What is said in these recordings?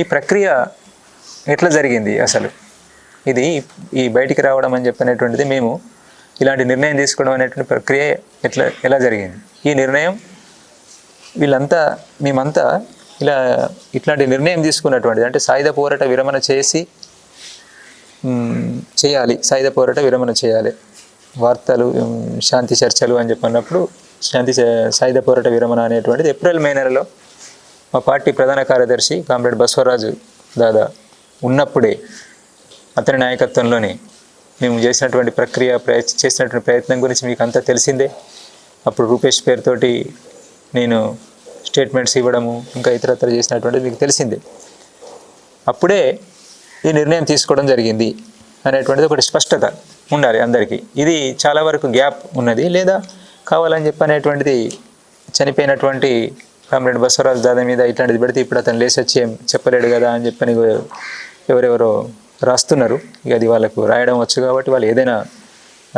ఈ ప్రక్రియ ఎట్లా జరిగింది అసలు? ఇది ఈ బయటికి రావడం అని చెప్పినటువంటిది మేము ఇలాంటి నిర్ణయం తీసుకోవడం అనేటువంటి ప్రక్రియ ఎట్లా ఎలా జరిగింది? ఈ నిర్ణయం వీళ్ళంతా మేమంతా ఇలా ఇట్లాంటి నిర్ణయం తీసుకున్నటువంటిది అంటే సాయుధ పోరాట విరమణ చేసి చేయాలి. సాయుధ పోరాట విరమణ చేయాలి. వార్తలు శాంతి చర్చలు అని చెప్పినప్పుడు శాంతి సాయుధ పోరాట విరమణ అనేటువంటిది ఏప్రిల్ మే నెలలో మా పార్టీ ప్రధాన కార్యదర్శి కామ్రేడ్ బసవరాజు దాదా ఉన్నప్పుడే అతని నాయకత్వంలోనే మేము చేసినటువంటి ప్రక్రియ ప్రయత్ చేసినటువంటి ప్రయత్నం గురించి మీకు అంతా తెలిసిందే. అప్పుడు రూపేష్ పేరుతోటి నేను స్టేట్మెంట్స్ ఇవ్వడము ఇంకా ఇతరత్ర చేసినటువంటి మీకు తెలిసిందే. అప్పుడే ఈ నిర్ణయం తీసుకోవడం జరిగింది అనేటువంటిది ఒకటి స్పష్టత ఉండాలి అందరికీ. ఇది చాలా వరకు గ్యాప్ ఉన్నది లేదా కావాలని చెప్పి అనేటువంటిది చనిపోయినటువంటి కామ్రేడ్ బసవరాజు దాదా మీద ఇట్లాంటిది పెడితే ఇప్పుడు అతను లేచి వచ్చి చెప్పలేడు కదా అని చెప్పని ఎవరెవరో రాస్తున్నారు. ఇక అది వాళ్ళకు రాయడం వచ్చు కాబట్టి వాళ్ళు ఏదైనా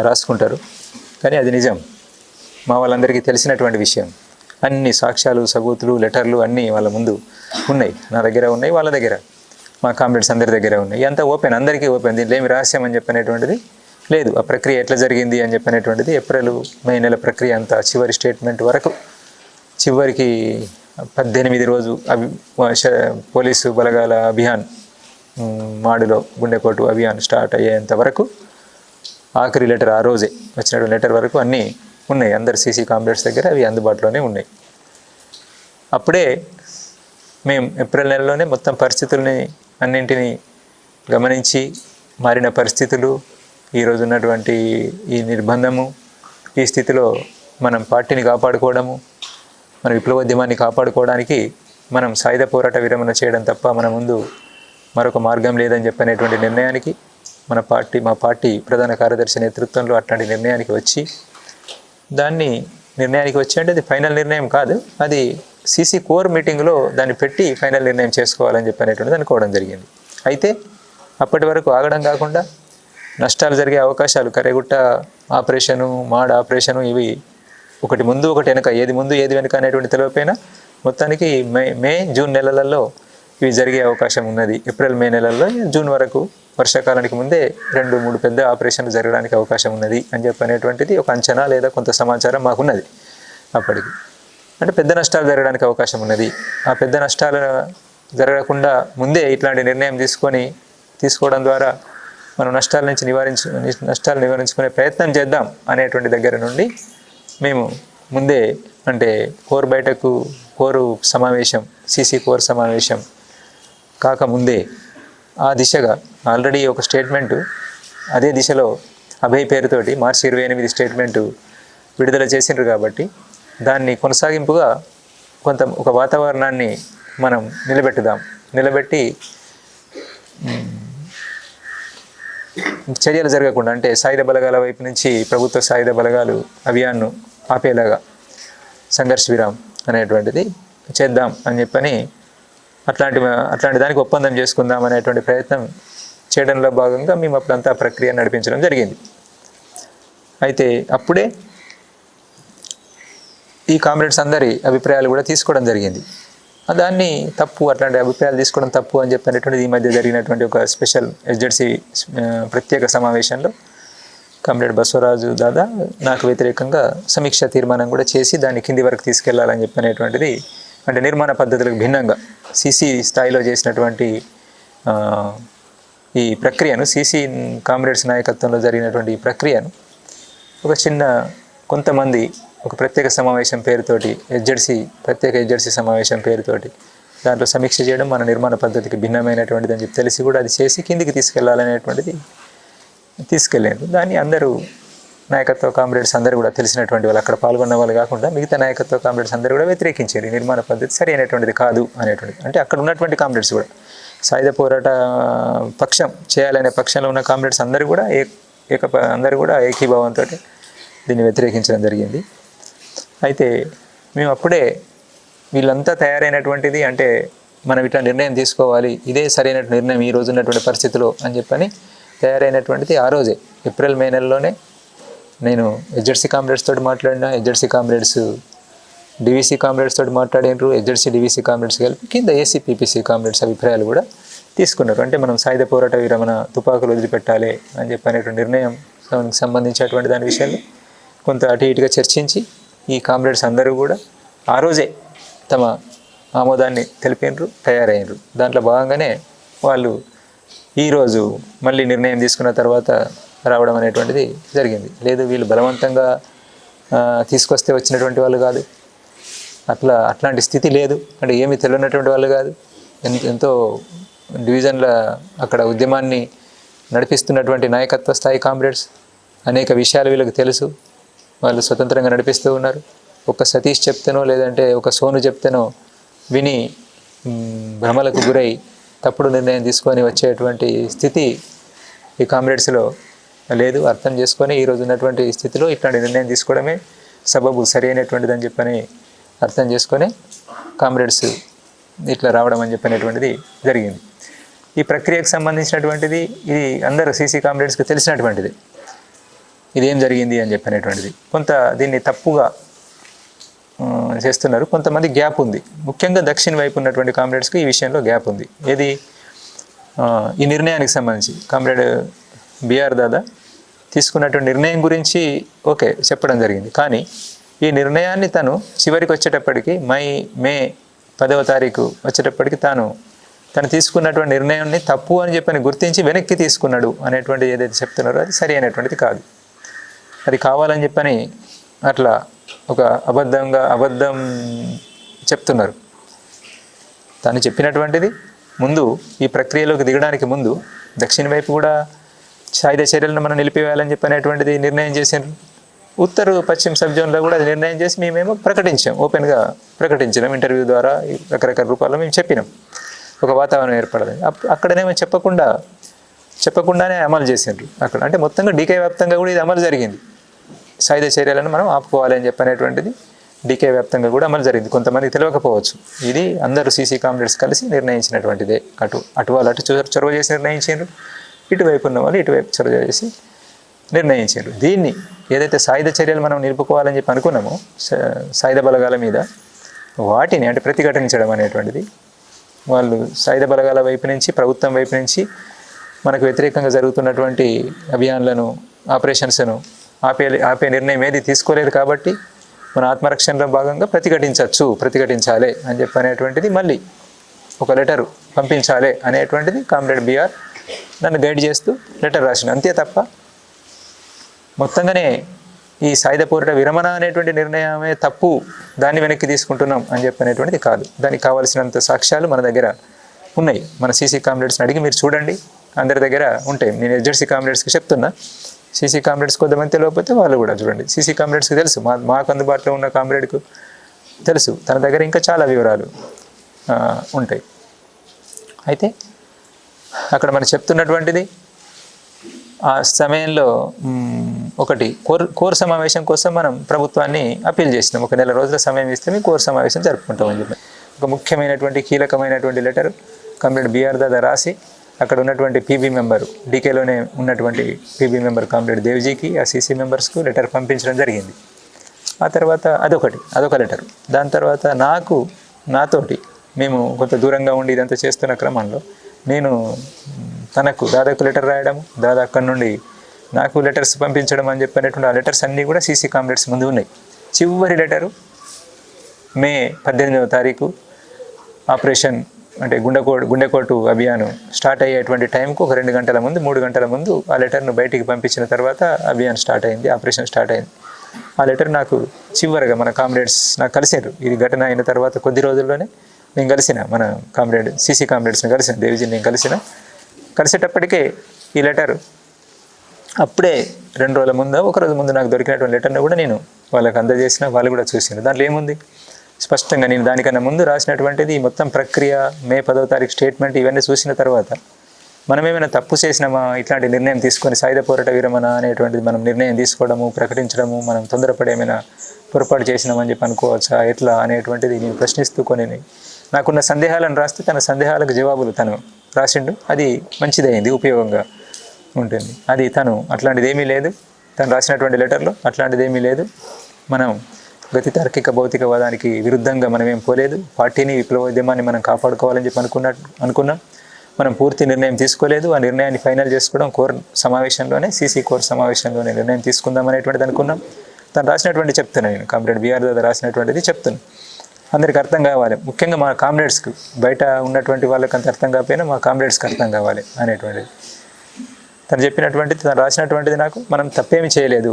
రాసుకుంటారు. కానీ అది నిజం. మా వాళ్ళందరికీ తెలిసినటువంటి విషయం. అన్ని సాక్ష్యాలు సబూతులు లెటర్లు అన్నీ వాళ్ళ ముందు ఉన్నాయి. నా దగ్గర ఉన్నాయి వాళ్ళ దగ్గర. మా కామ్రేడ్స్ అందరి దగ్గర ఉన్నాయి. అంతా ఓపెన్ అందరికీ ఓపెన్. దీంట్లో ఏమి రహస్యం అని చెప్పనేటువంటిది లేదు. ఆ ప్రక్రియ ఎట్లా జరిగింది అని చెప్పనేటువంటిది ఏప్రిల్ మే నెల ప్రక్రియ అంతా చివరి స్టేట్మెంట్ వరకు చివరికి పద్దెనిమిది రోజు అభి పోలీసు బలగాల అభియాన్ మాడులో గుండెకోటు అభియాన్ స్టార్ట్ అయ్యేంత వరకు ఆఖరి లెటర్ ఆ రోజే వచ్చినటువంటి లెటర్ వరకు అన్నీ ఉన్నాయి. అందరు సీసీ కాంప్లెక్స్ దగ్గర అవి అందుబాటులోనే ఉన్నాయి. అప్పుడే మేము ఏప్రిల్ నెలలోనే మొత్తం పరిస్థితుల్ని అన్నింటినీ గమనించి మారిన పరిస్థితులు ఈరోజు ఉన్నటువంటి ఈ నిర్బంధము ఈ స్థితిలో మనం పార్టీని కాపాడుకోవడము మన విప్లవోద్యమాన్ని కాపాడుకోవడానికి మనం సాయుధ పోరాట విరమణ చేయడం తప్ప మన ముందు మరొక మార్గం లేదని చెప్పనేటువంటి నిర్ణయానికి మన పార్టీ మా పార్టీ ప్రధాన కార్యదర్శి నేతృత్వంలో అట్లాంటి నిర్ణయానికి వచ్చి దాన్ని నిర్ణయానికి వచ్చి అంటే అది ఫైనల్ నిర్ణయం కాదు. అది సీసీ కోర్ మీటింగ్లో దాన్ని పెట్టి ఫైనల్ నిర్ణయం చేసుకోవాలని చెప్పనేటువంటిది అనుకోవడం జరిగింది. అయితే అప్పటి వరకు ఆగడం కాకుండా నష్టాలు జరిగే అవకాశాలు కరెగుట్ట ఆపరేషను మాడ్ ఆపరేషను ఇవి ఒకటి ముందు ఒకటి వెనక ఏది ముందు ఏది వెనక అనేటువంటి తెలియపోయినా మొత్తానికి మే మే జూన్ నెలలలో ఇవి జరిగే అవకాశం ఉన్నది. ఏప్రిల్ మే నెలల్లో జూన్ వరకు వర్షాకాలానికి ముందే రెండు మూడు పెద్ద ఆపరేషన్లు జరగడానికి అవకాశం ఉన్నది అని చెప్పి అనేటువంటిది ఒక అంచనా లేదా కొంత సమాచారం మాకున్నది అప్పటికి. అంటే పెద్ద నష్టాలు జరగడానికి అవకాశం ఉన్నది. ఆ పెద్ద నష్టాలు జరగకుండా ముందే ఇట్లాంటి నిర్ణయం తీసుకొని తీసుకోవడం ద్వారా మనం నష్టాల నుంచి నివారించు నష్టాలు నివారించుకునే ప్రయత్నం చేద్దాం అనేటువంటి దగ్గర నుండి మేము ముందే అంటే కోర్ బయటకు కోరు సమావేశం సీసీ కోర్ సమావేశం కాకముందే ఆ దిశగా ఆల్రెడీ ఒక స్టేట్మెంటు అదే దిశలో అభయ్ పేరుతోటి మార్చి ఇరవై ఎనిమిది స్టేట్మెంటు విడుదల చేసిండ్రు కాబట్టి దాన్ని కొనసాగింపుగా కొంత ఒక వాతావరణాన్ని మనం నిలబెట్టుదాం. నిలబెట్టి చర్యలు జరగకుండా అంటే సాయుధ బలగాల వైపు నుంచి ప్రభుత్వ సాయుధ బలగాలు అభియాన్ను ఆపేలాగా సంఘర్ష విరామ్ అనేటువంటిది చేద్దాం అని చెప్పని అట్లాంటి అట్లాంటి దానికి ఒప్పందం చేసుకుందాం అనేటువంటి ప్రయత్నం చేయడంలో భాగంగా మేము అప్పుడంతా ప్రక్రియ నడిపించడం జరిగింది. అయితే అప్పుడే ఈ కామ్రేడ్స్ అందరి అభిప్రాయాలు కూడా తీసుకోవడం జరిగింది. దాన్ని తప్పు అట్లాంటి అభిప్రాయాలు తీసుకోవడం తప్పు అని చెప్పినటువంటి ఈ మధ్య జరిగినటువంటి ఒక స్పెషల్ ఎస్జెడ్సీ ప్రత్యేక సమావేశంలో కామ్రేడ్ బసవరాజు దాదా నాకు వ్యతిరేకంగా సమీక్ష తీర్మానం కూడా చేసి దాన్ని కింది వరకు తీసుకెళ్ళాలని చెప్పినటువంటిది అంటే నిర్మాణ పద్ధతులకు భిన్నంగా సీసీ స్థాయిలో చేసినటువంటి ఈ ప్రక్రియను సీసీ కామ్రేడ్స్ నాయకత్వంలో జరిగినటువంటి ఈ ప్రక్రియను ఒక చిన్న కొంతమంది ఒక ప్రత్యేక సమావేశం పేరుతోటి హెచ్జెడ్సీ ప్రత్యేక హెచ్జెడ్సీ సమావేశం పేరుతోటి దాంట్లో సమీక్ష చేయడం మన నిర్మాణ పద్ధతికి భిన్నమైనటువంటిది అని చెప్పి తెలిసి కూడా అది చేసి కిందికి తీసుకెళ్ళాలనేటువంటిది తీసుకెళ్ళారు. దాన్ని అందరూ నాయకత్వ కామ్రేడ్స్ అందరూ కూడా తెలిసినటువంటి వాళ్ళు అక్కడ పాల్గొన్న వాళ్ళు కాకుండా మిగతా నాయకత్వ కామ్రేడ్స్ అందరూ కూడా వ్యతిరేకించారు. నిర్మాణ పద్ధతి సరి అయినటువంటిది కాదు అనేటువంటిది. అంటే అక్కడ ఉన్నటువంటి కామ్రేడ్స్ కూడా సాయుధ పోరాట పక్షం చేయాలనే పక్షంలో ఉన్న కామ్రేడ్స్ అందరూ కూడా ఏ ఏక అందరూ కూడా ఏకీభావంతో దీన్ని వ్యతిరేకించడం జరిగింది. అయితే మేము అప్పుడే వీళ్ళంతా తయారైనటువంటిది అంటే మనం ఇట్లా నిర్ణయం తీసుకోవాలి ఇదే సరైన నిర్ణయం ఈ రోజు ఉన్నటువంటి పరిస్థితిలో అని చెప్పని తయారైనటువంటిది ఆ రోజే. ఏప్రిల్ మే నెలలోనే నేను హెచ్జెడ్సీ కామ్రేడ్స్ తోటి మాట్లాడిన హెచ్జెడ్సీ కామ్రేడ్స్ డివిసి కామ్రేడ్స్ తోటి మాట్లాడినారు హెచ్జెడ్సీ డివిసి కామ్రేడ్స్ కలిపి కింద ఏసీ పీపీసీ కామ్రేడ్స్ అభిప్రాయాలు కూడా తీసుకున్నారు. అంటే మనం సాయుధ పోరాట విరమణ తుపాకులు వదిలిపెట్టాలి అని చెప్పి అనేటువంటి నిర్ణయం సంబంధించినటువంటి దాని విషయాన్ని కొంత అటు ఇటుగా చర్చించి ఈ కామ్రేడ్స్ అందరూ కూడా ఆ రోజే తమ ఆమోదాన్ని తెలిపినరు తయారయ్యారు దాంట్లో భాగంగానే వాళ్ళు ఈరోజు మళ్ళీ నిర్ణయం తీసుకున్న తర్వాత రావడం అనేటువంటిది జరిగింది. లేదు వీళ్ళు బలవంతంగా తీసుకొస్తే వచ్చినటువంటి వాళ్ళు కాదు. అట్లా అట్లాంటి స్థితి లేదు. అంటే ఏమీ తెలియనటువంటి వాళ్ళు కాదు. ఎంతో డివిజన్ల అక్కడ ఉద్యమాన్ని నడిపిస్తున్నటువంటి నాయకత్వ స్థాయి కామ్రేడ్స్ అనేక విషయాలు వీళ్ళకి తెలుసు. వాళ్ళు స్వతంత్రంగా నడిపిస్తూ ఉన్నారు. ఒక సతీష్ చెప్తేనో లేదంటే ఒక సోను చెప్తేనో విని భ్రమలకు గురై తప్పుడు నిర్ణయం తీసుకొని వచ్చేటువంటి స్థితి ఈ కామ్రేడ్స్లో లేదు. అర్థం చేసుకొని ఈరోజు ఉన్నటువంటి స్థితిలో ఇట్లాంటి నిర్ణయం తీసుకోవడమే సబబు సరి అయినటువంటిదని అని చెప్పని అర్థం చేసుకొని కామ్రేడ్స్ ఇట్లా రావడం అని చెప్పినటువంటిది జరిగింది. ఈ ప్రక్రియకు సంబంధించినటువంటిది ఇది అందరూ సీసీ కామ్రేడ్స్కి తెలిసినటువంటిది. ఇదేం జరిగింది అని చెప్పినటువంటిది. కొంత దీన్ని తప్పుగా చేస్తున్నారు. కొంతమంది గ్యాప్ ఉంది. ముఖ్యంగా దక్షిణ వైపు ఉన్నటువంటి కామ్రేడ్స్కి ఈ విషయంలో గ్యాప్ ఉంది. ఏది? ఈ నిర్ణయానికి సంబంధించి కామ్రేడ్ బీఆర్ దాదా తీసుకున్నటువంటి నిర్ణయం గురించి ఓకే చెప్పడం జరిగింది. కానీ ఈ నిర్ణయాన్ని తను చివరికి వచ్చేటప్పటికి మై మే పదవ తారీఖు వచ్చేటప్పటికి తాను తను తీసుకున్నటువంటి నిర్ణయాన్ని తప్పు అని చెప్పని గుర్తించి వెనక్కి తీసుకున్నాడు అనేటువంటిది ఏదైతే చెప్తున్నారో అది సరి అయినటువంటిది కాదు. అది కావాలని చెప్పని అట్లా ఒక అబద్ధంగా అబద్ధం చెప్తున్నారు. తను చెప్పినటువంటిది ముందు ఈ ప్రక్రియలోకి దిగడానికి ముందు దక్షిణ వైపు కూడా సాయుధ చర్యలను మనం నిలిపివేయాలని చెప్పనేటువంటిది నిర్ణయం చేశారు. ఉత్తర పశ్చిమ సబ్ జోన్లో కూడా అది నిర్ణయం చేసి మేమేమో ప్రకటించాం. ఓపెన్గా ప్రకటించినాం. ఇంటర్వ్యూ ద్వారా ఈ రకరకాల రూపాల్లో మేము చెప్పినాం. ఒక వాతావరణం ఏర్పడదని. అక్కడనేమో చెప్పకుండా చెప్పకుండానే అమలు చేసిండ్రు అక్కడ. అంటే మొత్తంగా డీకే వ్యాప్తంగా కూడా ఇది అమలు జరిగింది. సాయుధ చర్యలను మనం ఆపుకోవాలి అని చెప్పనేటువంటిది డీకే వ్యాప్తంగా కూడా అమలు జరిగింది. కొంతమంది తెలియకపోవచ్చు. ఇది అందరూ సీసీ కామ్రేడ్స్ కలిసి నిర్ణయించినటువంటిదే. అటు అటు వాళ్ళు అటు చొరవ చేసి నిర్ణయించారు. ఇటువైపు ఉన్న వాళ్ళు ఇటువైపు చొరవ చేసి నిర్ణయించారు. దీన్ని ఏదైతే సాయుధ చర్యలు మనం నిలుపుకోవాలని చెప్పి అనుకున్నామో స- సాయుధ బలగాల మీద వాటిని అంటే ప్రతిఘటించడం అనేటువంటిది వాళ్ళు సాయుధ బలగాల వైపు నుంచి ప్రభుత్వం వైపు నుంచి మనకు వ్యతిరేకంగా జరుగుతున్నటువంటి అభియాన్లను ఆపరేషన్స్ను ఆపే ఆపే నిర్ణయం ఏది తీసుకోలేదు కాబట్టి మన ఆత్మరక్షణలో భాగంగా ప్రతిఘటించవచ్చు ప్రతిఘటించాలి అని చెప్పి అనేటువంటిది మళ్ళీ ఒక లెటర్ పంపించాలి అనేటువంటిది కామ్రేడ్ బిఆర్ నన్ను గైడ్ చేస్తూ లెటర్ రాసిన అంతే తప్ప మొత్తంగానే ఈ సాయుధ పూరిట విరమణ అనేటువంటి నిర్ణయమే తప్పు దాన్ని వెనక్కి తీసుకుంటున్నాం అని చెప్పనేటువంటిది కాదు. దానికి కావాల్సినంత సాక్ష్యాలు మన దగ్గర ఉన్నాయి. మన సీసీ కామ్రేడ్స్ని అడిగి మీరు చూడండి. అందరి దగ్గర ఉంటాయి. నేను ఎడ్జెడ్సీ కామ్రేడ్స్కి చెప్తున్నా. సీసీ కామ్రేడ్స్ కొంతమంది తెలియకపోతే వాళ్ళు కూడా చూడండి. సీసీ కామ్రేడ్స్కి తెలుసు. మా మాకు అందుబాటులో ఉన్న కామ్రేడ్కు తెలుసు. తన దగ్గర ఇంకా చాలా వివరాలు ఉంటాయి. అయితే అక్కడ మనం చెప్తున్నటువంటిది ఆ సమయంలో ఒకటి కోర్ కోర్ సమావేశం కోసం మనం ప్రభుత్వాన్ని అప్పీల్ చేసినాం. ఒక నెల రోజుల సమయం ఇస్తే మేము కోర్ సమావేశం జరుపుకుంటామని చెప్పి. ఒక ముఖ్యమైనటువంటి కీలకమైనటువంటి లెటర్ కంప్లీట్ బీఆర్ దాదా రాసి అక్కడ ఉన్నటువంటి పీబీ మెంబర్ డీకేలోనే ఉన్నటువంటి పీబీ మెంబర్ కామ్రేడ్ దేవ్జీకి ఆ సీసీ మెంబర్స్కు లెటర్ పంపించడం జరిగింది. ఆ తర్వాత అదొకటి అదొక లెటర్ దాని తర్వాత నాకు నాతోటి మేము కొంత దూరంగా ఉండి ఇదంతా చేస్తున్న క్రమంలో నేను తనకు దాదాకు లెటర్ రాయడం దాదా అక్కడి నుండి నాకు లెటర్స్ పంపించడం అని చెప్పినటువంటి ఆ లెటర్స్ అన్నీ కూడా సీసీ కామ్రేడ్స్ ముందు ఉన్నాయి. చివరి లెటరు మే పద్దెనిమిదవ తారీఖు ఆపరేషన్ అంటే గుండెకోటు గుండెకోటు అభియాన్ స్టార్ట్ అయ్యేటువంటి టైంకు ఒక రెండు గంటల ముందు మూడు గంటల ముందు ఆ లెటర్ను బయటికి పంపించిన తర్వాత అభియాన్ స్టార్ట్ అయింది ఆపరేషన్ స్టార్ట్ అయింది. ఆ లెటర్ నాకు చివరగా మన కామ్రేడ్స్ నాకు కలిసారు ఇది ఘటన అయిన తర్వాత కొద్ది రోజుల్లోనే నేను కలిసిన మన కామ్రేడ్ సీసీ కామ్రేడ్స్ని కలిసిన దేవిజీని నేను కలిసిన. కలిసేటప్పటికే ఈ లెటర్ అప్పుడే రెండు రోజుల ముందు ఒక రోజు ముందు నాకు దొరికినటువంటి లెటర్ని కూడా నేను వాళ్ళకి అందజేసిన వాళ్ళు కూడా చూసిన దాంట్లో ఏముంది? స్పష్టంగా నేను దానికన్నా ముందు రాసినటువంటిది ఈ మొత్తం ప్రక్రియ మే పదో తారీఖు స్టేట్మెంట్ ఇవన్నీ చూసిన తర్వాత మనం ఏమైనా తప్పు చేసినామా? ఇట్లాంటి నిర్ణయం తీసుకొని సాయుధ పోరాట విరమణ అనేటువంటిది మనం నిర్ణయం తీసుకోవడము ప్రకటించడము మనం తొందరపడి ఏమైనా పొరపాటు చేసినామని చెప్పి అనుకోవచ్చా? ఎట్లా? అనేటువంటిది నేను ప్రశ్నిస్తూ కొన్ని. నాకున్న సందేహాలను రాస్తే తన సందేహాలకు జవాబులు తను రాసిండు. అది మంచిదైంది ఉపయోగంగా ఉంటుంది. అది తను అట్లాంటిది ఏమీ లేదు. తను రాసినటువంటి లెటర్లో అట్లాంటిది ఏమీ లేదు. మనం గతి తార్కిక భౌతికవాదానికి విరుద్ధంగా మనం ఏం పోలేదు. పార్టీని విప్లవోద్యమాన్ని మనం కాపాడుకోవాలని చెప్పి అనుకున్న అనుకున్నాం. మనం పూర్తి నిర్ణయం తీసుకోలేదు. ఆ నిర్ణయాన్ని ఫైనల్ చేసుకోవడం కోర్ సమావేశంలోనే సీసీ కోర్ సమావేశంలోనే నిర్ణయం తీసుకుందాం అనేటువంటిది అనుకున్నాం. తను రాసినటువంటి చెప్తున్నాను నేను. కామ్రేడ్ బీఆర్ దాదా రాసినటువంటిది చెప్తున్నాను అందరికి అర్థం కావాలి. ముఖ్యంగా మా కామ్రేడ్స్కి బయట ఉన్నటువంటి వాళ్ళకి అంత అర్థం కాకపోయినా మా కామ్రేడ్స్కి అర్థం కావాలి అనేటువంటిది. తను చెప్పినటువంటిది తను రాసినటువంటిది నాకు. మనం తప్పేమీ చేయలేదు.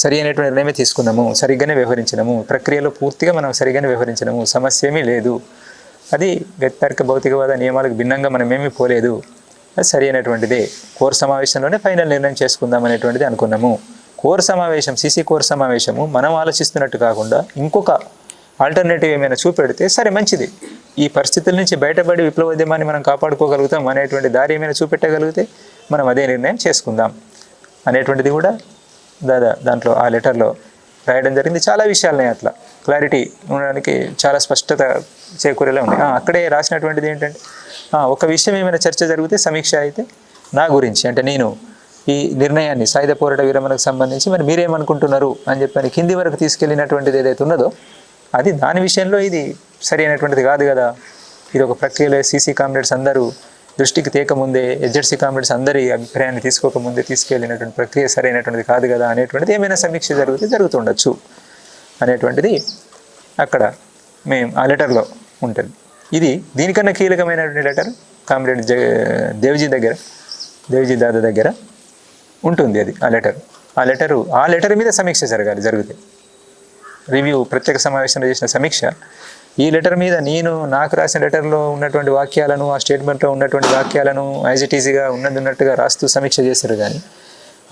సరి అయినటువంటి నిర్ణయమే తీసుకున్నాము సరిగ్గానే వ్యవహరించినము. ప్రక్రియలో పూర్తిగా మనం సరిగ్గానే వ్యవహరించినము. సమస్య ఏమీ లేదు. అది గత్తార్క భౌతికవాద నియమాలకు భిన్నంగా మనం ఏమీ పోలేదు. అది సరి అయినటువంటిదే. కోర్ సమావేశంలోనే ఫైనల్ నిర్ణయం చేసుకుందాం అనేటువంటిది అనుకున్నాము. కోర్ సమావేశం సిసి కోర్ సమావేశము మనం ఆలోచిస్తున్నట్టు కాకుండా ఇంకొక ఆల్టర్నేటివ్ ఏమైనా చూపెడితే సరే మంచిది. ఈ పరిస్థితుల నుంచి బయటపడి విప్లవోద్యమాన్ని మనం కాపాడుకోగలుగుతాం అనేటువంటి దారి ఏమైనా చూపెట్టగలిగితే మనం అదే నిర్ణయం చేసుకుందాం అనేటువంటిది కూడా దాదా దాంట్లో ఆ లెటర్లో రాయడం జరిగింది. చాలా విషయాలున్నాయి అట్లా. క్లారిటీ ఉండడానికి చాలా స్పష్టత చేకూరేలా ఉంది. అక్కడే రాసినటువంటిది ఏంటంటే ఒక విషయం ఏమైనా చర్చ జరిగితే సమీక్ష అయితే నా గురించి అంటే నేను ఈ నిర్ణయాన్ని సాయుధ పోరాట విరమణకు సంబంధించి మరి మీరేమనుకుంటున్నారు అని చెప్పని కింది వరకు తీసుకెళ్ళినటువంటిది ఏదైతే ఉన్నదో అది దాని విషయంలో ఇది సరి అయినటువంటిది కాదు కదా. ఇది ఒక ప్రక్రియలో సీసీ కామ్రేడ్స్ అందరూ దృష్టికి తేకముందే హెచ్ఎడ్సీ కామ్రేడ్స్ అందరి అభిప్రాయాన్ని తీసుకోకముందే తీసుకెళ్ళినటువంటి ప్రక్రియ సరైనటువంటిది కాదు కదా అనేటువంటిది ఏమైనా సమీక్ష జరిగితే జరుగుతుండొచ్చు అనేటువంటిది అక్కడ మేము ఆ లెటర్లో ఉంటుంది. ఇది దీనికన్నా కీలకమైనటువంటి లెటర్ కామ్రేడ్ జ దేవ్జీ దగ్గర దేవ్జీ దాదా దగ్గర ఉంటుంది అది ఆ లెటర్. ఆ లెటరు ఆ లెటర్ మీద సమీక్ష జరగాలి జరిగితే. రివ్యూ ప్రత్యేక సమావేశంలో చేసిన సమీక్ష ఈ లెటర్ మీద నేను నాకు రాసిన లెటర్లో ఉన్నటువంటి వాక్యాలను ఆ స్టేట్మెంట్లో ఉన్నటువంటి వాక్యాలను యాజ్ ఇట్ ఈజీగా ఉన్నది ఉన్నట్టుగా రాస్తూ సమీక్ష చేశారు కానీ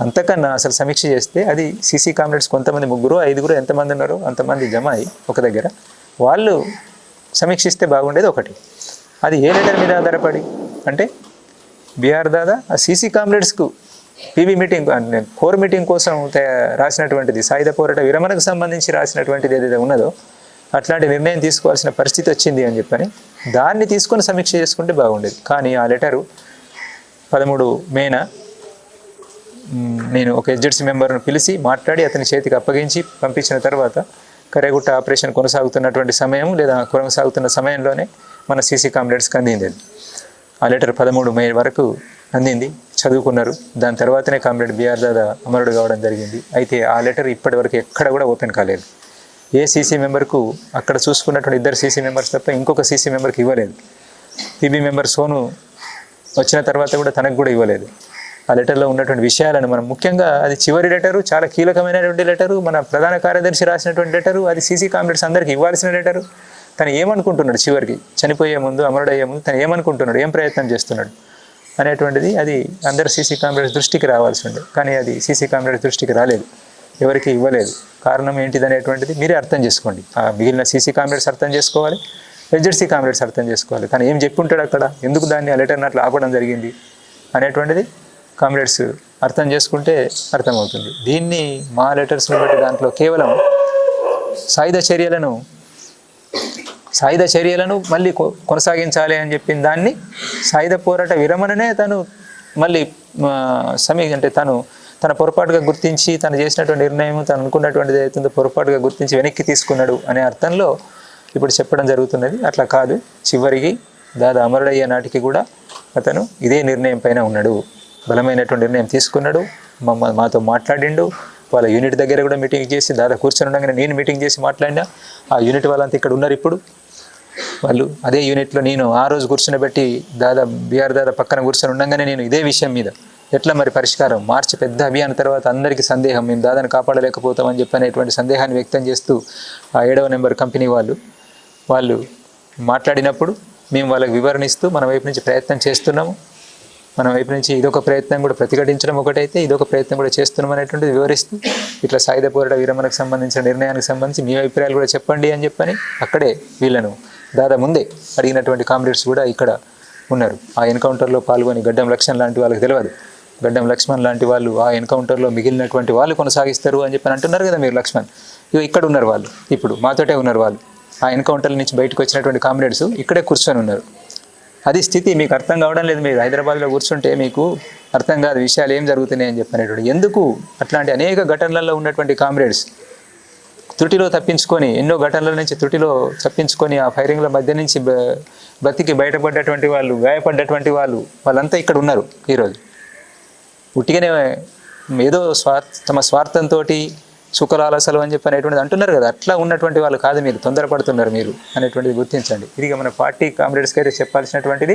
అంతకన్నా అసలు సమీక్ష చేస్తే అది సీసీ కామ్రేడ్స్ కొంతమంది ముగ్గురు ఐదుగురు ఎంతమంది ఉన్నారో అంతమంది జమ అయి ఒక దగ్గర. వాళ్ళు సమీక్షిస్తే బాగుండేది ఒకటి. అది ఏ లెటర్ మీద ఆధారపడి? అంటే బీఆర్ దాదా ఆ సీసీ కామ్రేడ్స్కు పీబీ మీటింగ్ కోర్ మీటింగ్ కోసం రాసినటువంటిది సాయుధ పోరాట విరమణకు సంబంధించి రాసినటువంటిది ఏదైతే ఉన్నదో అట్లాంటి నిర్ణయం తీసుకోవాల్సిన పరిస్థితి వచ్చింది అని చెప్పని దాన్ని తీసుకొని సమీక్ష చేసుకుంటే బాగుండేది. కానీ ఆ లెటరు పదమూడు మేన నేను ఒక ఎడ్జెడ్సీ మెంబర్ను పిలిచి మాట్లాడి అతని చేతికి అప్పగించి పంపించిన తర్వాత కరేగుట్ట ఆపరేషన్ కొనసాగుతున్నటువంటి సమయం లేదా కొనసాగుతున్న సమయంలోనే మన సీసీ కామ్రేడ్స్కి అందింది. ఆ లెటర్ పదమూడు మే వరకు అందింది. చదువుకున్నారు. దాని తర్వాతనే కామ్రేడ్ బిఆర్ దాదా అమరుడు కావడం జరిగింది. అయితే ఆ లెటర్ ఇప్పటి వరకు ఎక్కడ కూడా ఓపెన్ కాలేదు. ఏ సీసీ మెంబర్కు అక్కడ చూసుకున్నటువంటి ఇద్దరు సీసీ మెంబర్స్ తప్ప ఇంకొక సీసీ మెంబర్కి ఇవ్వలేదు. పీబీ మెంబర్ సోను వచ్చిన తర్వాత కూడా తనకు కూడా ఇవ్వలేదు. ఆ లెటర్లో ఉన్నటువంటి విషయాలను మనం ముఖ్యంగా అది చివరి లెటరు చాలా కీలకమైనటువంటి లెటరు మన ప్రధాన కార్యదర్శి రాసినటువంటి లెటరు అది సీసీ కామ్రేడ్స్ అందరికీ ఇవ్వాల్సిన లెటరు తను ఏమనుకుంటున్నాడు చివరికి? చనిపోయే ముందు అమరుడయ్యే ముందు తను ఏమనుకుంటున్నాడు? ఏం ప్రయత్నం చేస్తున్నాడు? అనేటువంటిది అది అందరు సీసీ కామ్రేడ్స్ దృష్టికి రావాల్సి ఉండే కానీ అది సీసీ కామ్రేడ్స్ దృష్టికి రాలేదు. ఎవరికి ఇవ్వలేదు. కారణం ఏంటిది అనేటువంటిది మీరే అర్థం చేసుకోండి. ఆ మిగిలిన సీసీ కామ్రేడ్స్ అర్థం చేసుకోవాలి హెచ్ఎడ్సీ కామ్రేడ్స్ అర్థం చేసుకోవాలి. తను ఏం చెప్పి ఉంటాడు అక్కడ? ఎందుకు దాన్ని ఆ లెటర్ని అట్లా ఆపడం జరిగింది? అనేటువంటిది కామ్రేడ్స్ అర్థం చేసుకుంటే అర్థమవుతుంది. దీన్ని మా లెటర్స్ని బట్టి దాంట్లో కేవలం సాయుధ చర్యలను సాయుధ చర్యలను మళ్ళీ కొ- కొనసాగించాలి అని చెప్పిన దాన్ని సాయుధ పోరాట విరమణనే తను మళ్ళీ సమీ అంటే తను తన పొరపాటుగా గుర్తించి తను చేసినటువంటి నిర్ణయం తను అనుకున్నటువంటిది ఏదైతుందో పొరపాటుగా గుర్తించి వెనక్కి తీసుకున్నాడు అనే అర్థంలో ఇప్పుడు చెప్పడం జరుగుతున్నది. అట్లా కాదు. చివరికి దాదా అమరుడయ్యే నాటికి కూడా అతను ఇదే నిర్ణయం పైన ఉన్నాడు. బలమైనటువంటి నిర్ణయం తీసుకున్నాడు. మమ్మ మాతో మాట్లాడిండు. వాళ్ళ యూనిట్ దగ్గర కూడా మీటింగ్ చేసి దాదా కూర్చొని ఉండగానే నేను మీటింగ్ చేసి మాట్లాడినా. ఆ యూనిట్ వాళ్ళంతా ఇక్కడ ఉన్నారు ఇప్పుడు. వాళ్ళు అదే యూనిట్లో నేను ఆ రోజు కూర్చునబెట్టి దాదా బీఆర్ దాదా పక్కన కూర్చొని ఉండగానే నేను ఇదే విషయం మీద ఎట్లా మరి పరిష్కారం? మార్చి పెద్ద అభియాన్ తర్వాత అందరికీ సందేహం మేము దాదాని కాపాడలేకపోతామని చెప్పనేటువంటి సందేహాన్ని వ్యక్తం చేస్తూ ఆ ఏడవ నెంబర్ కంపెనీ వాళ్ళు వాళ్ళు మాట్లాడినప్పుడు మేము వాళ్ళకి వివరణిస్తూ మన వైపు నుంచి ప్రయత్నం చేస్తున్నాము. మన వైపు నుంచి ఇదొక ప్రయత్నం కూడా ప్రతిఘటించడం ఒకటైతే ఇదొక ప్రయత్నం కూడా చేస్తున్నాం అనేటువంటిది వివరిస్తూ ఇట్లా సాయుధ పోరాట విరమణకు సంబంధించిన నిర్ణయానికి సంబంధించి మీ అభిప్రాయాలు కూడా చెప్పండి అని చెప్పని అక్కడే వీళ్ళను దాదా ముందే అడిగినటువంటి కామ్రేడ్స్ కూడా ఇక్కడ ఉన్నారు. ఆ ఎన్కౌంటర్లో పాల్గొని గడ్డం లక్ష్యం లాంటి వాళ్ళకి తెలియదు గడ్డం లక్ష్మణ్ లాంటి వాళ్ళు ఆ ఎన్కౌంటర్లో మిగిలినటువంటి వాళ్ళు కొనసాగిస్తారు అని చెప్పి అంటున్నారు కదా మీరు లక్ష్మణ్. ఇక ఇక్కడ ఉన్నారు వాళ్ళు. ఇప్పుడు మాతోటే ఉన్నారు వాళ్ళు. ఆ ఎన్కౌంటర్ నుంచి బయటకు వచ్చినటువంటి కామ్రేడ్స్ ఇక్కడే కూర్చొని ఉన్నారు. అది స్థితి మీకు అర్థం కావడం లేదు. మీరు హైదరాబాద్లో కూర్చుంటే మీకు అర్థం కాదు విషయాలు ఏం జరుగుతున్నాయి అని ఎందుకు అట్లాంటి అనేక ఘటనలలో ఉన్నటువంటి కామ్రేడ్స్ త్రుటిలో తప్పించుకొని ఎన్నో ఘటనల నుంచి త్రుటిలో తప్పించుకొని ఆ ఫైరింగ్ల మధ్య నుంచి బ్రతికి బయటపడ్డటువంటి వాళ్ళు గాయపడ్డటువంటి వాళ్ళు వాళ్ళంతా ఇక్కడ ఉన్నారు ఈరోజు. ఉట్టిగానే ఏదో స్వార్ తమ స్వార్థంతో సుఖలాలసలు అని చెప్పి అనేటువంటిది అంటున్నారు కదా. అట్లా ఉన్నటువంటి వాళ్ళు కాదు మీరు తొందరపడుతున్నారు మీరు అనేటువంటిది గుర్తించండి. ఇది మన పార్టీ కామ్రేడ్స్కి అయితే చెప్పాల్సినటువంటిది.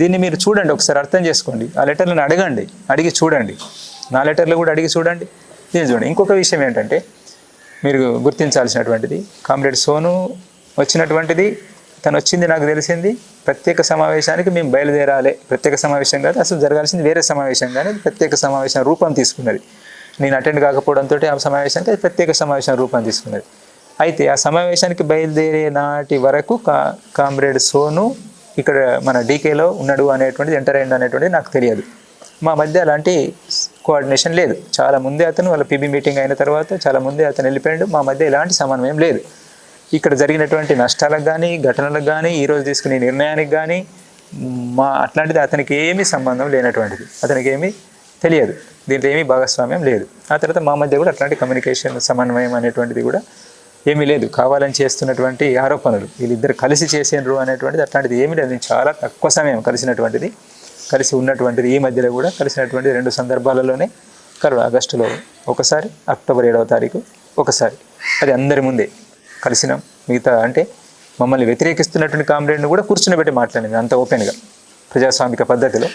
దీన్ని మీరు చూడండి ఒకసారి అర్థం చేసుకోండి. ఆ లెటర్లను అడగండి అడిగి చూడండి. నా లెటర్లు కూడా అడిగి చూడండి. దీన్ని చూడండి. ఇంకొక విషయం ఏంటంటే మీరు గుర్తించాల్సినటువంటిది కామ్రేడ్ సోను వచ్చినటువంటిది తను వచ్చింది నాకు తెలిసింది. ప్రత్యేక సమావేశానికి మేము బయలుదేరాలి. ప్రత్యేక సమావేశం కాదు అసలు జరగాల్సింది వేరే సమావేశం కానీ ప్రత్యేక సమావేశం రూపం తీసుకున్నది. నేను అటెండ్ కాకపోవడంతో ఆ సమావేశానికి అది ప్రత్యేక సమావేశం రూపం తీసుకున్నది. అయితే ఆ సమావేశానికి బయలుదేరే నాటి వరకు కా కామ్రేడ్ సోను ఇక్కడ మన డీకేలో ఉన్నాడు అనేటువంటిది ఎంటర్ అయ్యండు అనేటువంటిది నాకు తెలియదు. మా మధ్య అలాంటి కోఆర్డినేషన్ లేదు. చాలా ముందే అతను వాళ్ళ పీబీ మీటింగ్ అయిన తర్వాత చాలా ముందే అతను వెళ్ళిపోయాడు. మా మధ్య ఎలాంటి సమన్వయం లేదు. ఇక్కడ జరిగినటువంటి నష్టాలకు కానీ ఘటనలకు కానీ ఈరోజు తీసుకునే నిర్ణయానికి కానీ మా అట్లాంటిది అతనికి ఏమీ సంబంధం లేనటువంటిది. అతనికి ఏమీ తెలియదు. దీంట్లో ఏమీ భాగస్వామ్యం లేదు. ఆ తర్వాత మా మధ్య కూడా అట్లాంటి కమ్యూనికేషన్ సమన్వయం అనేటువంటిది కూడా ఏమీ లేదు. కావాలని చేస్తున్నటువంటి ఆరోపణలు వీళ్ళిద్దరు కలిసి చేసేండ్రు అనేటువంటిది అట్లాంటిది ఏమీ లేదు. చాలా తక్కువ సమయం కలిసినటువంటిది. కలిసి ఉన్నటువంటిది ఈ మధ్యలో కూడా కలిసినటువంటి రెండు సందర్భాలలోనే కలవ ఆగస్టులో ఒకసారి అక్టోబర్ ఏడవ తారీఖు ఒకసారి. అది అందరి ముందే. కలిసినాం. మిగతా అంటే మమ్మల్ని వ్యతిరేకిస్తున్నటువంటి కామ్రేడ్ని కూడా కూర్చుని మాట్లాడింది అంత ఓపెన్గా ప్రజాస్వామిక పద్ధతిలో.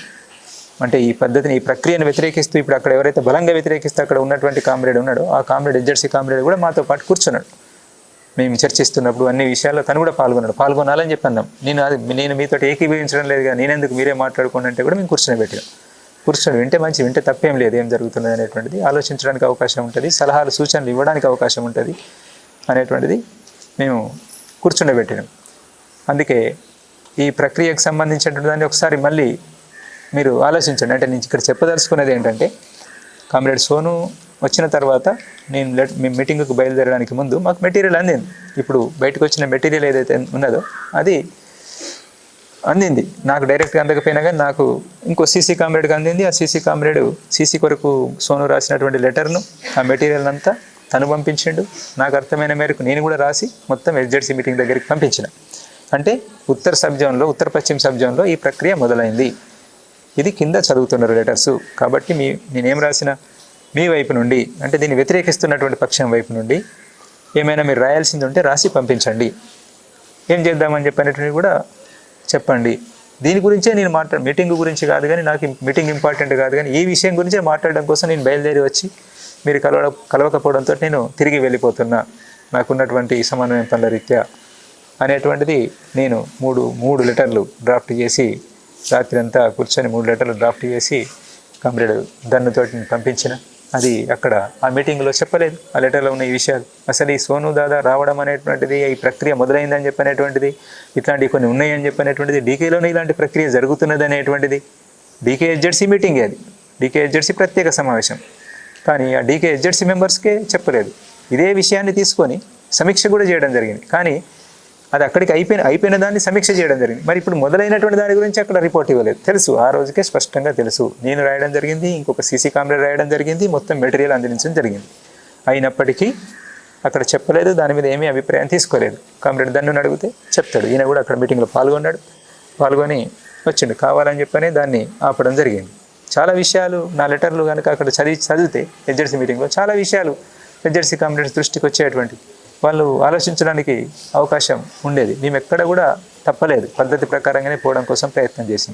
అంటే ఈ పద్ధతిని ఈ ప్రక్రియను వ్యతిరేకిస్తూ ఇప్పుడు అక్కడ ఎవరైతే బలంగా వ్యతిరేకిస్తూ అక్కడ ఉన్నటువంటి కామ్రేడ్ ఉన్నాడో ఆ కామ్రేడ్ ఎడ్జర్సీ కామ్రేడ్ కూడా మాతో పాటు కూర్చున్నాడు. మేము చర్చిస్తున్నప్పుడు అన్ని విషయాల్లో తను కూడా పాల్గొన్నాడు. పాల్గొనాలని చెప్పి అన్నాం. నేను అది నేను మీతో ఏకీభవించడం లేదు కానీ నేనెందుకు మీరే మాట్లాడుకోండి అంటే కూడా మేము కూర్చొని పెట్టాం కూర్చొని వింటే మంచి వింటే తప్పేం లేదు ఏం జరుగుతున్నది అనేటువంటిది ఆలోచించడానికి అవకాశం ఉంటుంది సలహాలు సూచనలు ఇవ్వడానికి అవకాశం ఉంటుంది. అనేటువంటిది మేము కూర్చుండబెట్టినాం. అందుకే ఈ ప్రక్రియకు సంబంధించినటువంటి దాన్ని ఒకసారి మళ్ళీ మీరు ఆలోచించండి. అంటే నేను ఇక్కడ చెప్పదలుచుకున్నది ఏంటంటే కామ్రేడ్ సోను వచ్చిన తర్వాత నేను లెట్ మేము మీటింగ్కు బయలుదేరడానికి ముందు మాకు మెటీరియల్ అందింది. ఇప్పుడు బయటకు వచ్చిన మెటీరియల్ ఏదైతే ఉన్నదో అది అందింది. నాకు డైరెక్ట్గా అందకపోయినా కానీ నాకు ఇంకో సీసీ కామ్రేడ్కి అందింది. ఆ సీసీ కామ్రేడ్ సీసీ కొరకు సోను రాసినటువంటి లెటర్ను ఆ మెటీరియల్ అంతా తను పంపించిండు. నాకు అర్థమైన మేరకు నేను కూడా రాసి మొత్తం ఎస్జెడ్సీ మీటింగ్ దగ్గరికి పంపించిన. అంటే ఉత్తర సబ్ ఉత్తర పశ్చిమ సబ్ ఈ ప్రక్రియ మొదలైంది. ఇది కింద చదువుతున్నారు లెటర్స్ కాబట్టి మీ నేనేం రాసిన? మీ వైపు నుండి అంటే దీన్ని వ్యతిరేకిస్తున్నటువంటి పక్షం వైపు నుండి ఏమైనా మీరు రాయాల్సింది ఉంటే రాసి పంపించండి. ఏం చేద్దామని చెప్పినటువంటి కూడా చెప్పండి. దీని గురించే నేను మాట్లా మీటింగ్ గురించి కాదు కానీ నాకు మీటింగ్ ఇంపార్టెంట్ కాదు కానీ ఈ విషయం గురించే మాట్లాడడం కోసం నేను బయలుదేరి వచ్చి మీరు కలవ కలవకపోవడంతో నేను తిరిగి వెళ్ళిపోతున్నా. నాకున్నటువంటి సమన్వయం పనుల రీత్యా అనేటువంటిది నేను మూడు మూడు లెటర్లు డ్రాఫ్ట్ చేసి రాత్రి అంతా కూర్చొని మూడు లెటర్లు డ్రాఫ్ట్ చేసి కామ్రేడ్ దన్నుతోటి పంపించిన. అది అక్కడ ఆ మీటింగ్లో చెప్పలేదు. ఆ లెటర్లో ఉన్న ఈ విషయాలు. అసలు ఈ సోను దాదా రావడం అనేటువంటిది ఈ ప్రక్రియ మొదలైందని చెప్పనేటువంటిది ఇట్లాంటివి కొన్ని ఉన్నాయని చెప్పనేటువంటిది డీకేలోనే ఇలాంటి ప్రక్రియ జరుగుతున్నది అనేటువంటిది డీకే ఎడ్జెడ్సీ మీటింగ్ అది. డీకే ఎడ్జెడ్సీ ప్రత్యేక సమావేశం. కానీ ఆ డీకే హెచ్జెడ్సీ మెంబర్స్కే చెప్పలేదు. ఇదే విషయాన్ని తీసుకొని సమీక్ష కూడా చేయడం జరిగింది. కానీ అది అక్కడికి అయిపోయిన అయిపోయిన దాన్ని సమీక్ష చేయడం జరిగింది. మరి ఇప్పుడు మొదలైనటువంటి దాని గురించి అక్కడ రిపోర్ట్ ఇవ్వలేదు. తెలుసు. ఆ రోజుకే స్పష్టంగా తెలుసు. నేను రాయడం జరిగింది ఇంకొక సీసీ కెమెరా రాయడం జరిగింది మొత్తం మెటీరియల్ అందించడం జరిగింది. అయినప్పటికీ అక్కడ చెప్పలేదు. దాని మీద ఏమీ అభిప్రాయం తీసుకోలేదు. కామ్రేడ్ దన్ను అడిగితే చెప్తాడు. ఈయన కూడా అక్కడ మీటింగ్లో పాల్గొన్నాడు. పాల్గొని వచ్చిండు. కావాలని చెప్పని దాన్ని ఆపడం జరిగింది. చాలా విషయాలు నా లెటర్లు కనుక అక్కడ చదివి చదివితే హెచ్జెడ్సీ మీటింగ్లో చాలా విషయాలు హెచ్జెడ్సీ కామ్రేడ్స్ దృష్టికి వచ్చేటువంటి వాళ్ళు ఆలోచించడానికి అవకాశం ఉండేది. మేము ఎక్కడ కూడా తప్పలేదు. పద్ధతి ప్రకారంగానే పోవడం కోసం ప్రయత్నం చేసాం